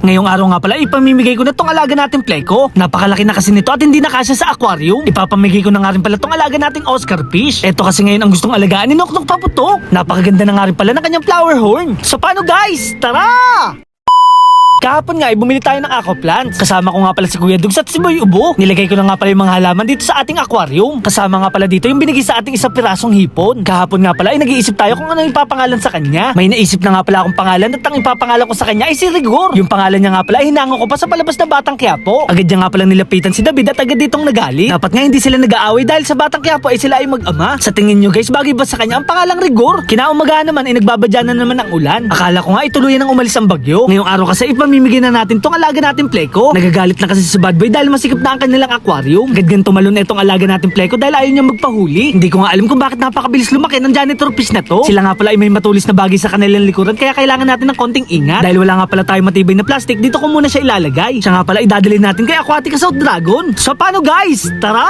Ngayong araw nga pala, ipamimigay ko na tong alaga nating pleko. Napakalaki na kasi nito at hindi na kasya sa aquarium. Ipapamigay ko na nga rin pala tong alaga nating Oscar fish. Ito kasi ngayon ang gustong alagaan ni Noknok Paputok. Napakaganda na nga rin pala ng kanyang flower horn. So paano guys? Tara! Kahapon nga, ay bumili tayo ng aqua plants. Kasama ko nga pala si Kuya Dugs at si Boy Ubo. Nilagay ko na nga pala yung mga halaman dito sa ating aquarium. Kasama nga pala dito yung binigay sa ating isang pirasong hipon. Kahapon nga pala ay nag-iisip tayo kung ano yung ipapangalan sa kanya. May naisip na nga pala akong pangalan at ang ipapangalan ko sa kanya ay si Rigor. Yung pangalan niya nga pala ay hinango ko pa sa palabas na Batang Quiapo. Agad niya nga pala nilapitan si David at agad ditong nagali. Dapat nga hindi sila nag-aaway dahil sa Batang Quiapo ay sila ay mag-ama. Sa tingin nyo guys, bagay ba sa kanya ang pangalang Rigor? Kinaumaga naman ay nagbabadya na naman ang ulan. Akala ko nga ay tuluyan ng umalis ang bagyo. Ngayong araw kasi ipamimigay na natin tong alaga natin pleko. Nagagalit na kasi si Bad Boy dahil masikip na ang kanilang aquarium. Gadgan tumalon na itong alaga natin pleko dahil ayaw niya magpahuli. Hindi ko nga alam kung bakit napakabilis lumaki ng janitor fish na to. Sila nga pala ay may matulis na bagay sa kanilang likuran kaya kailangan natin ng konting ingat. Dahil wala nga pala tayo matibay na plastic, dito ko muna siya ilalagay. Siya nga pala idadali natin kay Aquatica South Dragon. So paano guys? Tara!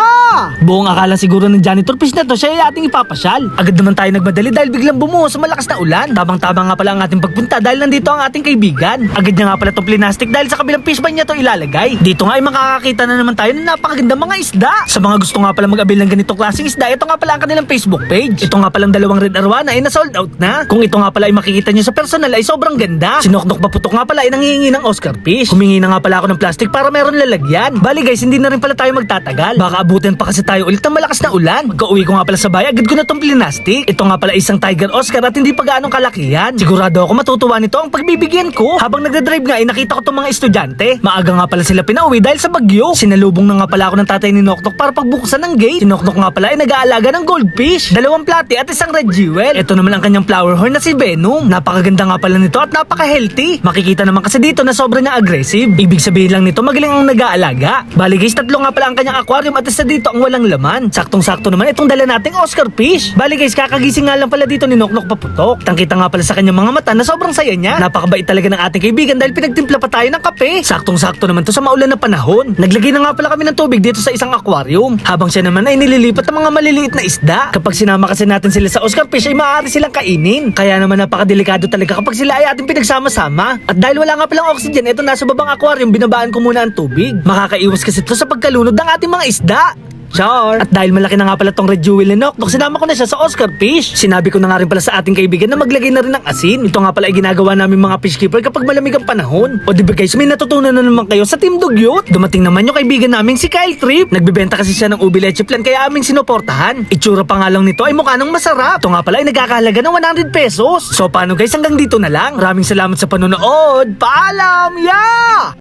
Buong akala siguro ng janitor fish na to siya ay ating ipapasyal. Agad naman tayo nagmadali dahil biglang bumuhos sa malakas na ulan. Tabang-tama nga pala ang ating pagpunta dahil nandito ang ating kaibigan. Agad niya nga pala itong plastic dahil sa kabilang fish niya to ilalagay. Dito nga ay makakakita na naman tayo ng napakaganda mga isda. Sa mga gusto nga pala mag-avail ng ganitong klaseng isda, ito nga pala ang kanilang Facebook page. Ito nga palang dalawang red arwana ay na-sold out na. Kung ito nga pala ay makikita nyo sa personal ay sobrang ganda. Sinoknok paputok nga pala ay nangihingi ng Oscar fish. Humingi na nga pala ako ng plastic para meron lalagyan. Bali guys, hindi na rin pala tayo magtatagal. Baka abutin pa kasi tayo ulit ng malakas na ulan. Pagka-uwi ko nga pala sa bahay, agad ko na tong plastic. Ito nga pala isang Tiger Oscar at hindi pa gaanong kalakihan. Sigurado ako matutuwa nito ang pagbibigyan ko. Habang nagdadrive nga ay nakita ko tong mga estudyante. Maaga nga pala sila pinauwi dahil sa bagyo. Sinalubong na nga pala ako ng tatay ni Noknok para pagbuksan ng gate. Si Noknok nga pala ay nag-aalaga ng goldfish, dalawang plati at isang red jewel. Ito naman ang kanyang flower horn na si Venom. Napakaganda nga pala nito at napaka-healthy. Makikita naman kasi dito na sobra niya aggressive. Ibig sabihin lang nito magaling ang nag-aalaga. Bali guys, tatlo nga pala ang kanyang aquarium at isa dito ang walang laman. Saktong-sakto naman itong dala nating Oscar fish. Bali guys, kakagising nga lang pala dito ni Noknok paputok. Tangkita nga pala sa kanyang mga mata na sobrang saya niya. Napakabait talaga ng ating kaibigan dahil pinagtimpla pa tayo ng kape. Saktong-sakto naman to sa maulan na panahon. Naglagay na nga pala kami ng tubig dito sa isang aquarium. Habang siya naman ay nililipat ng mga maliliit na isda. Kapag sinama kasi natin sila sa Oscar Fish ay maaari silang kainin. Kaya naman napakadelikado talaga kapag sila ay ating pinagsama-sama. At dahil wala nga palang oxygen, ito nasa babang aquarium, binabaan ko muna ang tubig. Makakaiwas kasi ito sa pagkalunod ng ating mga isda. Char! At dahil malaki na nga pala tong red jewel ni Noknok, sinama ko na siya sa Oscar Fish. Sinabi ko na nga rin pala sa ating kaibigan na maglagay na rin ng asin. Ito nga pala ay ginagawa namin mga fish keeper kapag malamig ang panahon. O di guys, may natutunan na naman kayo sa Team Dugyot? Dumating naman yung kaibigan namin si Kyle Trip. Nagbibenta kasi siya ng ubi leche plan kaya aming sinuportahan. Itsura pa nga lang nito ay mukha ng masarap. Ito nga pala ay nagkakahalaga ng 100 pesos. So paano guys, hanggang dito na lang. Maraming salamat sa panonood. Paalam! Yan!